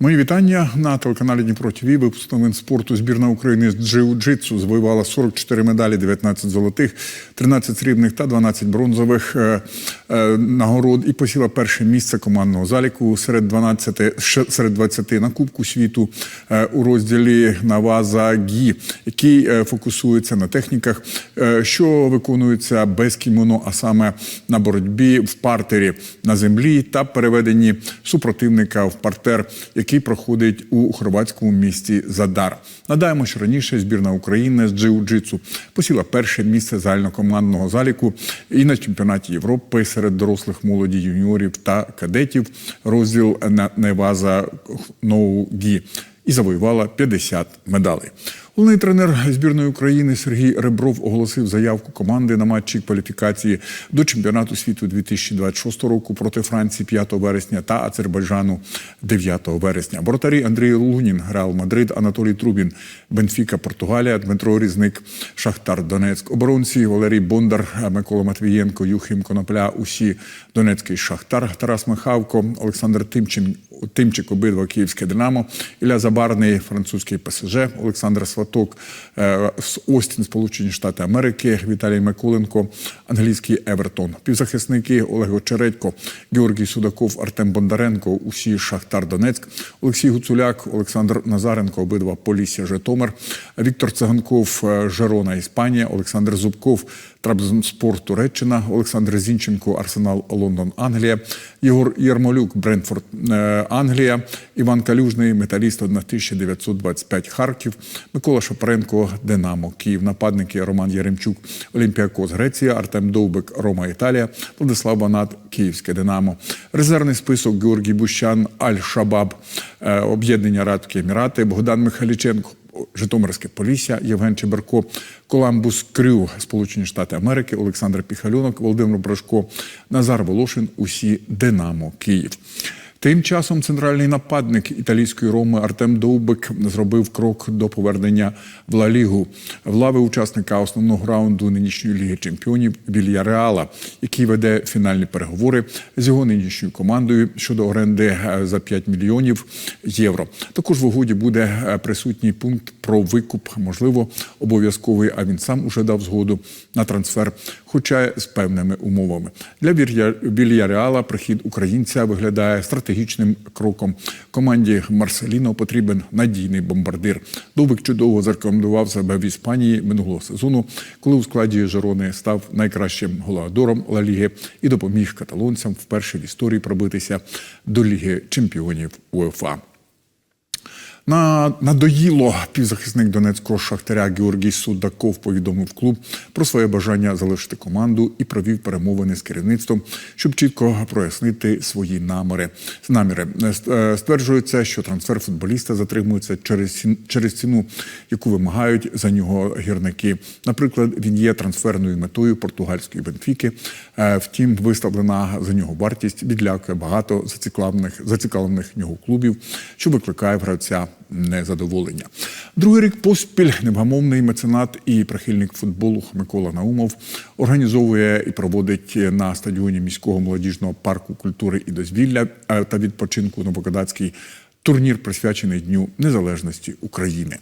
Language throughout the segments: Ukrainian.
Мої вітання на телеканалі Дніпро ТВ. Випуск спорту. Збірна України з джиу-джитсу завоювала 44 медалі, 19 золотих, 13 срібних та 12 бронзових е, е, нагород і посіла перше місце командного заліку серед 12, серед 20 на Кубку світу е, у розділі Наваза ГІ, який фокусується на техніках, що виконуються без кімоно, а саме на боротьбі в партері на землі та переведенні супротивника в партер, проходить у хорватському місті Задар. Надаємо, що раніше збірна України з джиу-джитсу посіла перше місце загальнокомандного заліку і на чемпіонаті Європи серед дорослих молоді юніорів та кадетів розділ на Неваза Ноу-Гі і завоювала 50 медалей. Головний тренер збірної України Сергій Ребров оголосив заявку команди на матчі кваліфікації до чемпіонату світу 2026 року проти Франції 5 вересня та Азербайджану 9 вересня. Воротарі Андрій Лунін, Реал Мадрид, Анатолій Трубін, Бенфіка, Португалія, Дмитро Різник, Шахтар Донецьк. Оборонці Валерій Бондар, Микола Матвієнко, Юхим Конопля, усі Донецький Шахтар, Тарас Михавко, Олександр Тимчин, Тимчик, обидва Київське Динамо, Ілля Забарний, французький ПСЖ, Олександр Сваток е, з Остін, Сполучені Штати Америки, Віталій Миколенко, англійський Евертон. Півзахисники Олег Очередько, Георгій Судаков, Артем Бондаренко, усі Шахтар Донецьк, Олексій Гуцуляк, Олександр Назаренко, обидва Полісся Житомир, Віктор Циганков, е, Жерона, Іспанія, Олександр Зубков, Трабзонспор Туреччина, Олександр Зінченко, Арсенал Лондон, Англія, Єгор Єрмолюк, Брентфорд, е, Англія, Іван Калюжний, металіст 1925 Харків, Микола Шапаренко, Динамо, Київ, нападники Роман Яремчук, Олімпіакос, Греція, Артем Довбик, Рома, Італія, Владислав Банат, Київське Динамо. Резервний список Георгій Бущан, Аль-Шабаб, е, Об'єднання Радки Емірати, Богдан Михайліченко. Житомирське Полісся, Євген Чеберко, Коламбус Крю, Сполучені Штати Америки, Олександр Піхальонок, Володимир Брашко, Назар Волошин, усі Динамо Київ. Тим часом центральний нападник італійської роми Артем Довбик зробив крок до повернення в Ла Лігу в лави учасника основного раунду нинішньої ліги чемпіонів Вільяреала, який веде фінальні переговори з його нинішньою командою щодо оренди е, за 5 мільйонів євро. Також в угоді буде е, присутній пункт про викуп, можливо, обов'язковий. А він сам уже дав згоду на трансфер, хоча з певними умовами. Для Вілья- Вільяреала прихід українця виглядає стратегічним кроком. Команді Марселіно потрібен надійний бомбардир. Довбик чудово зарекомендував себе в Іспанії минулого сезону, коли у складі Жерони став найкращим голеадором Ла Ліги і допоміг каталонцям вперше в історії пробитися до Ліги чемпіонів УЕФА. На надоїло півзахисник донецького шахтаря Георгій Судаков повідомив клуб про своє бажання залишити команду і провів перемовини з керівництвом, щоб чітко прояснити свої наміри. Наміри Е, стверджується, що трансфер футболіста затримується через через ціну, яку вимагають за нього гірники. Наприклад, він є трансферною метою португальської Бенфіки. Е, Втім, виставлена за нього вартість відлякує багато зацікавлених зацікавлених нього клубів, що викликає в гравця незадоволення. Другий рік поспіль невгамовний меценат і прихильник футболу Микола Наумов організовує і проводить на стадіоні міського молодіжного парку культури і дозвілля е, та відпочинку Новокадацький турнір, присвячений Дню Незалежності України.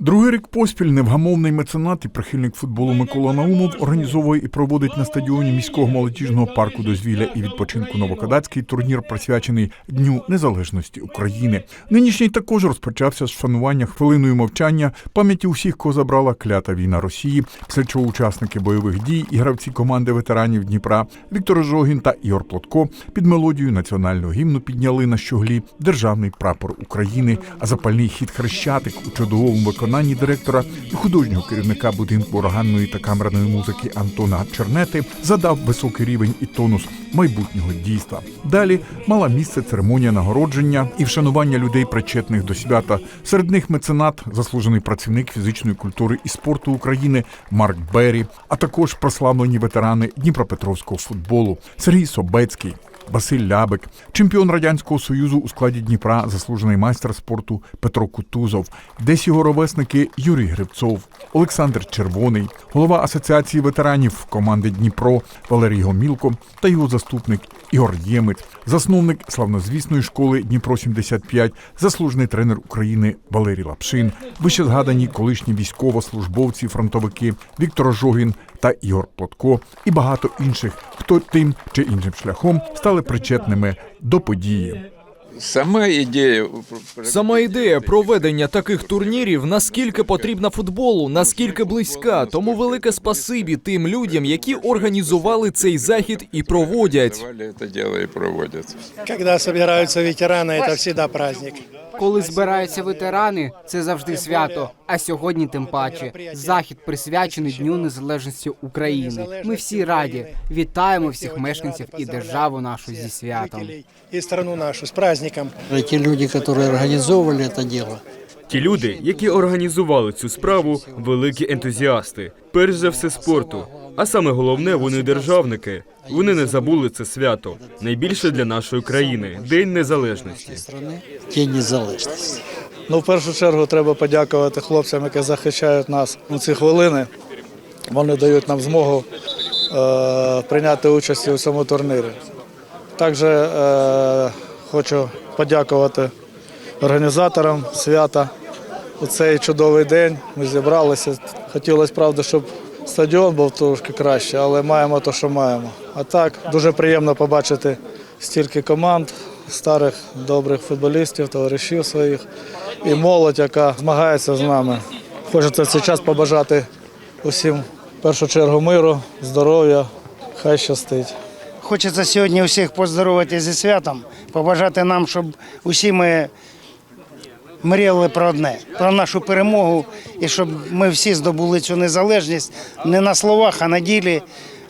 Другий рік поспіль невгамовний меценат і прихильник футболу Микола Наумов організовує і проводить на стадіоні міського молодіжного парку дозвілля і відпочинку. Новокадацький турнір, присвячений Дню Незалежності України. Нинішній також розпочався з вшанування хвилиною мовчання. Пам'яті усіх, кого забрала клята війна Росії, після чого учасники бойових дій і гравці команди ветеранів Дніпра Віктор Жогін та Ігор Плотко під мелодію національного гімну підняли на щоглі державний прапор України, а запальний хід хрещатик у чудовому виконанні директора і художнього керівника будинку органної та камерної музики Антона Чернети задав високий рівень і тонус майбутнього дійства. Далі мала місце церемонія нагородження і вшанування людей, причетних до свята. Серед них меценат, заслужений працівник фізичної культури і спорту України Марк Беррі, а також прославлені ветерани Дніпропетровського футболу Сергій Собецький. Василь Лябик, чемпіон радянського союзу у складі Дніпра, заслужений майстер спорту Петро Кутузов, десь його ровесники Юрій Грибцов, Олександр Червоний, голова асоціації ветеранів команди Дніпро Валерій Гомілко та його заступник Ігор Ємець, засновник славнозвісної школи Дніпро 75 заслужений тренер України Валерій Лапшин, вище згадані колишні військовослужбовці, фронтовики Віктор Жогін та Ігор Плотко і багато інших, хто тим чи іншим шляхом стали причетними до події. Сама ідея Сама ідея проведення таких турнірів наскільки потрібна футболу, наскільки близька. Тому велике спасибі тим людям, які організували цей захід і проводять. Коли збираються ветерани, це всегда праздник. Коли збираються ветерани, це завжди свято. А сьогодні, тим паче, захід присвячений Дню Незалежності України. Ми всі раді. Вітаємо всіх мешканців і державу нашу зі святом. И страну нашу с праздником. Те люди, которые организовывали это дело, Ті люди, які організували цю справу, великі ентузіасти, перш за все спорту. А саме головне, вони державники. Вони не забули це свято. Найбільше для нашої країни День Незалежності. День незалежности. Ну, в першу чергу треба подякувати хлопцям, які захищають нас у ці хвилини. Вони дають нам змогу е, прийняти участь у цьому турнірі. Також е, хочу подякувати організаторам свята. У цей чудовий день ми зібралися. Хотілося, правда, щоб стадіон був трошки краще, але маємо те, що маємо. А так, дуже приємно побачити стільки команд, старих добрих футболістів, товаришів своїх і молодь, яка змагається з нами. Хочеться цей час побажати усім в першу чергу миру, здоров'я, хай щастить. Хочеться сьогодні усіх поздоровити зі святом, побажати нам, щоб усі ми мріяли про одне, про нашу перемогу, і щоб ми всі здобули цю незалежність не на словах, а на ділі.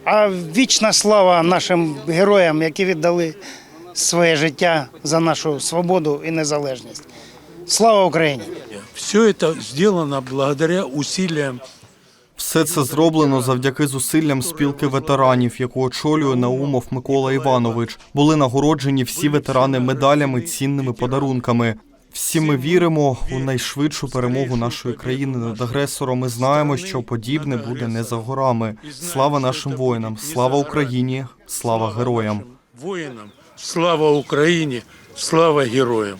А вічна слава нашим героям, які віддали своє життя за нашу свободу і незалежність. Слава Україні! Все это сделано благодаря усилиям Все це зроблено завдяки зусиллям спілки ветеранів, яку очолює Наумов Микола Іванович. Були нагороджені всі ветерани медалями, цінними подарунками. Всі ми віримо у найшвидшу перемогу нашої країни над агресором. Ми знаємо, що подібне буде не за горами. Слава нашим воїнам, слава Україні, слава героям. Воїнам, Слава Україні, слава героям.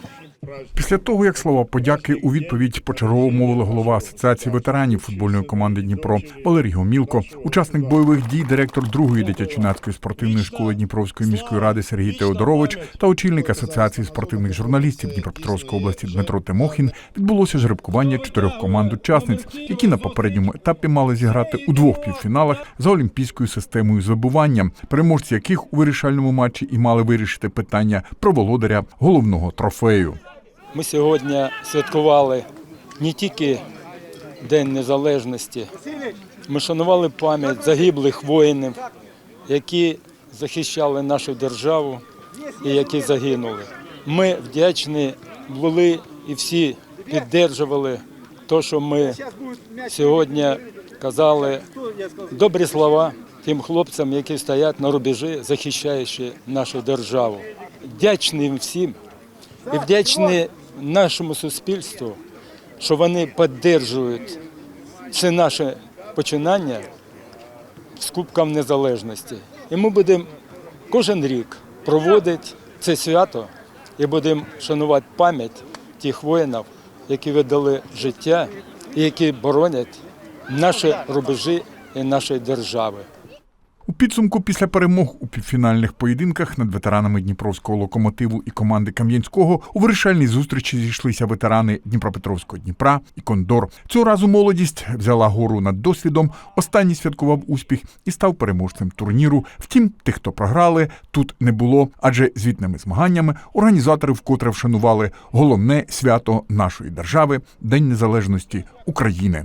Після того, як слова подяки у відповідь почергово мовили голова асоціації ветеранів футбольної команди Дніпро Валерій Гомілко, учасник бойових дій, директор другої дитячо-юнацької спортивної школи Дніпровської міської ради Сергій Теодорович та очільник асоціації спортивних журналістів Дніпропетровської області Дмитро Тимохін відбулося жеребкування чотирьох команд учасниць, які на попередньому етапі мали зіграти у двох півфіналах за олімпійською системою з вибуванням, переможці яких у вирішальному матчі і мали вирішити питання про володаря головного трофею. Ми сьогодні святкували не тільки День Незалежності, ми шанували пам'ять загиблих воїнів, які захищали нашу державу і які загинули. Ми вдячні були і всі підтримували те, що ми сьогодні казали добрі слова тим хлопцям, які стоять на рубежі, захищаючи нашу державу. Вдячний їм всім і вдячні нашому суспільству, що вони підтримують це наше починання з Кубком Незалежності. І ми будемо кожен рік проводити це свято і будемо шанувати пам'ять тих воїнів, які віддали життя і які боронять наші рубежі і нашої держави. У підсумку після перемог у півфінальних поєдинках над ветеранами Дніпровського локомотиву і команди Кам'янського у вирішальній зустрічі зійшлися ветерани Дніпропетровського Дніпра і Кондор. Цього разу молодість взяла гору над досвідом. Останній святкував успіх і став переможцем турніру. Втім, тих, хто програли, тут не було, адже звітними змаганнями організатори вкотре вшанували головне свято нашої держави День Незалежності України.